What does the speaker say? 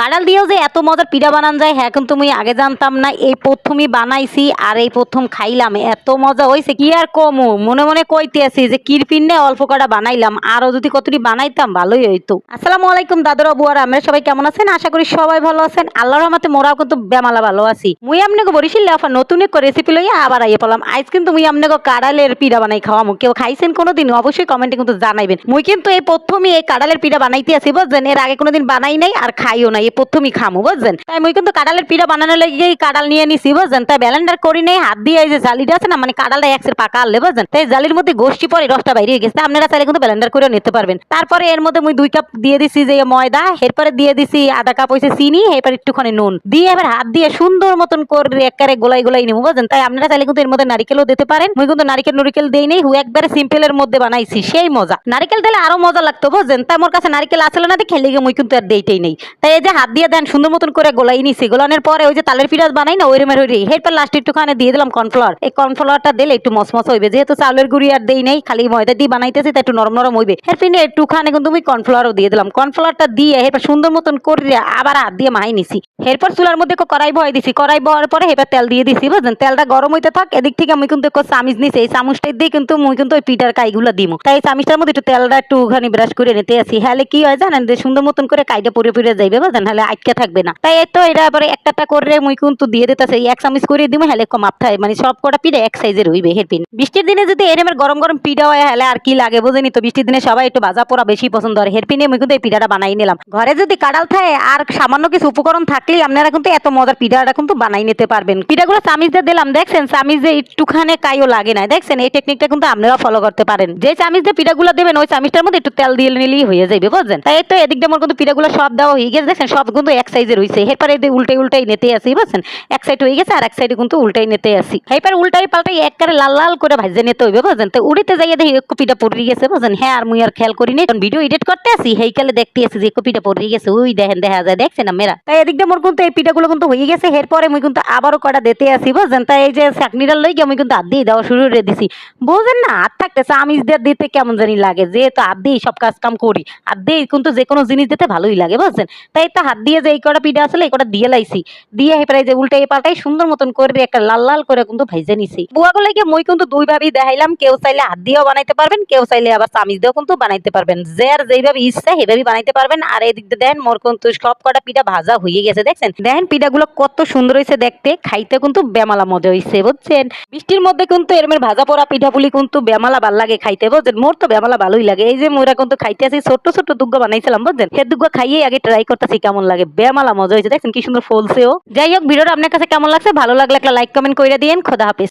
কাঁড়াল দিয়েও যে এত মজার পিঠা বানান যায় হ্যাঁ কিন্তু মুই আগে জানতাম না, এই প্রথমই বানাইছি আর এই প্রথম খাইলাম। এত মজা হয়েছে কি আর কমু? মনে মনে কইতে আছি যে কিরপিন নে অল্প কটা বানাইলাম, আরও যদি কতটি বানাইতাম, ভালোই হইতো। আসসালামু আলাইকুম, দাদুর আবু আর আমরা, সবাই কেমন আছেন? আশা করি সবাই ভালো আছেন। আল্লাহর রহমতে মোরাও কিন্তু বেমালা ভালো আছি। মুই আপনাকে বরিশাল লেফা নতুন এক রেসিপি লইয়া আবার আইয়ে পড়লাম। আজ কিন্তু মুই আপনাকে কাঁড়ালের পিঠা বানাই খাওয়ামু। কেউ খাইছেন কোনোদিন অবশ্যই কমেন্টে কিন্তু জানাইবেন। মুই কিন্তু এই প্রথমই এই কাঁড়ালের পিঠা বানাইতে আছি বুঝছেন এর আগে কোনোদিন বানাই নাই আর খাইও নাই। এই প্রথমই খামু, বুঝছেন? তাই মুই কিন্তু কাঁড়ালের পিঠা বানানোর লাগি এই কাঁড়াল নিয়ে নিছি, বুঝছেন? তাই ব্যালেন্ডার করি নেই, হাত দিয়ে এই যে জালিটা আছে না মানে কাঁড়ালটা একসের পাকা আনলে, বুঝছেন? তাই জালির মধ্যে গোষ্ঠী পরে রসটা বাইরে গেছে, আপনারা চাইলে কিন্তু ব্যালেন্ডার করে নিতে পারবেন। তারপরে এর মধ্যে মুই দুই কাপ দিয়ে দিছি যে ময়দা, এরপরে দিয়ে দিছি আধা কাপ হইছে চিনি, এরপর একটুখানি নুন। দিয়ে এবার হাত দিয়ে সুন্দর মতন করে একারে গোলাই গোলাই নেব, বুঝছেন? তাই আপনারা চাইলে কিন্তু এর মধ্যে নারিকেলও দিতে পারেন। মুই কিন্তু নারিকেল নুরিকেল দেই নেই একবারে সিম্পলের মধ্যে বানাইছি, সেই মজা। নারিকেল দিলে আরও মজা লাগতো, বুঝছেন? তাই মোর কাছে নারিকেল আসলে না দেখে লেগে মুই কিন্তু আর দেইটাই নেই। তাই এই যে হাত দিয়ে দেন, সুন্দর মতন করে গোলাই নিছি। গোলানোর পরে ওই যে তালের পিঠাস বানাই না, ওই রকমের হইরে এরপর লাস্টে একটুখানি দিয়ে দিলাম কর্নফ্লাওয়ার এই কর্নফ্লাওয়ারটা দিলে একটু মসমস হইবে। যেহেতু চাউলের গুঁড়ি আর দেই নেই, খালি ময়দা দিয়ে বানাইতেছি, তাই একটু নরম নরম হইবে। এরপর একটুখানি কিন্তু আমি কর্নফ্লাওয়ারও দিয়ে দিলাম। কর্নফ্লাওয়ারটা দিয়ে এরপর সুন্দর মতন করে আবার হাত দিয়ে মাই নিছি। এরপর চুলার মধ্যে কড়াই বয় দিছি। কড়াই বওয়ার পরে এবার তেল দিয়ে দিছি, বুঝলেন? তেলটা গরম হইতে থাক, এদিক থেকে আমি কিন্তু একটু চামিচ নিছি। এই চামচটা দিয়ে কিন্তু মুই কিন্তু ওই পিঠার কাইগুলো দিমু। তাই এই চামিচটার মধ্যে একটু তেলটা একটুখানি ব্রাশ করে নিতে আসি। হলে কি হয় জানেন যে সুন্দর মতন করে কাইটা পুড়ে পুড়ে যাইবে, বুঝলেন? হলে আটকে থাকবে না। তাই তো এটা পরে একটা করে মুই কিন্তু দিয়ে দিতেছে, এক চামিচ করে দিমু হলে কম মাপথায় মানে সব কটা পিঠা এক সাইজের হইবে, হেরপিন। বৃষ্টির দিনে যদি এরমের গরম গরম পিঠা হয় হলে আর কি লাগে বুঝেনি তো, বৃষ্টির দিনে সবাই একটু ভাজা পোড়া বেশি পছন্দ হয় হেরপিনে মুই কিন্তু এই পিঠাটা বানাই নিলাম। ঘরে যদি কাঁড়াল থাকে আর সামান্য কিছু উপকরণ থাকলেই আপনারা কিন্তু এত মজার পিঠাটা কিন্তু বানাই নিতে পারবেন। পিঠাগুলো চামিচ দিয়ে দিলাম, দেখছেন? চামিচ দিয়ে একটুখানি কাইও লাগে না, দেখছেন? এই টেকনিকটা কিন্তু আপনারা ফলো করতে পারেন। যে চামিচ দিয়ে পিঠাগুলো দেবেন, ওই চামিচটার মধ্যে একটু তেল দিয়ে নিলেই হয়ে যাবে বুঝছেন? তাই তো এদিক দিয়ে আমার কিন্তু পিঠাগুলো সব দেওয়া হয়ে গেছে, দেখছেন? সব কিন্তু এক সাইজের হয়েছে এরপরে এই উল্টাই উল্টাই নিতে আসি, বুঝছেন? এক সাইড হয়ে গেছে আর এক সাইডে কিন্তু উল্টাই নিতে আসি। এরপর উল্টাই পাল্টাই একবারে লাল লাল করে ভাজে নিতে হইবে, বুঝছেন? তো উড়িতে যাইয়ে দেখি এক পিঠা পড়ে গেছে, বুঝছেন? হ্যাঁ আর মুই আর খেয়াল করিনি কারণ ভিডিও এডিট করতে আসি হেইকালে দেখতে আসি যে কপিটা পড়ে গেছে। ওই দেখেন, দেখা যায়, দেখছেন মেরা তাই এদিক দিয়ে মোর কিন্তু এই পিঠাগুলো কিন্তু হয়ে গেছে। এরপরে মুই কিন্তু আবারও কটা দিতে আসি, বুঝছেন? তাই এই যে চাকনিটা লই গিয়ে আমি কিন্তু হাত দিয়ে দেওয়া শুরু করে দিছি। বুঝেন না, হাত থাকতেছে, আমিষ দিয়ে দিতে কেমন জানি লাগে। যেহেতু হাত দিয়ে সব কাজ কাম করি, হাত দিয়ে কিন্তু যে কোনো জিনিস দিতে ভালোই লাগে, বুঝছেন? তাই তো হাত দিয়ে যে এই কটা পিঠা আসলে এই কটা দিয়ে লাইছি। দিয়ে এবারে যে উল্টাই পাল্টাই সুন্দর মতন করে একটা লাল লাল করে কিন্তু ভাইজে নিছি। বুয়াগুলো গিয়ে মই কিন্তু দুই ভাবেই দেখাইলাম, কেউ চাইলে হাত দিয়েও বানাইতে পারবেন, কেউ চাইলে আবার চামিচ দিয়েও কিন্তু বানাইতে পারবেন। যার যেইভাবে ইচ্ছা সেভাবেই বানাইতে পারবেন। আর এদিক দিয়ে দেন মোর কিন্তু সব কটা পিঠা ভাজা হয়ে গেছে, দেখছেন? দেখেন পিঠাগুলো কত সুন্দর হয়েছে দেখতে, খাইতে কিন্তু বেমালা মজা হয়েছে বুঝছেন? বৃষ্টির মধ্যে কিন্তু এরমের ভাজা পোড়া পিঠাপুলি কিন্তু বেমালা ভালো লাগে খাইতে, বুঝছেন? মোর তো বেমালা ভালোই লাগে। এই যে মোরা কিন্তু খাইতে আছি ছোট্ট ছোট্ট দুগ্গা বানাইছিলাম, বুঝছেন? সে দুগ্গ খাইয়ে আগে ট্রাই করতেছি কেমন লাগে? বেমালা মজা হয়েছে। দেখেন কি সুন্দর ফলছেও যাই হোক, ভিডিওটা আপনার কাছে কেমন লাগছে? ভালো লাগলে একটা লাইক কমেন্ট করে দিন খোদা হাফেজ।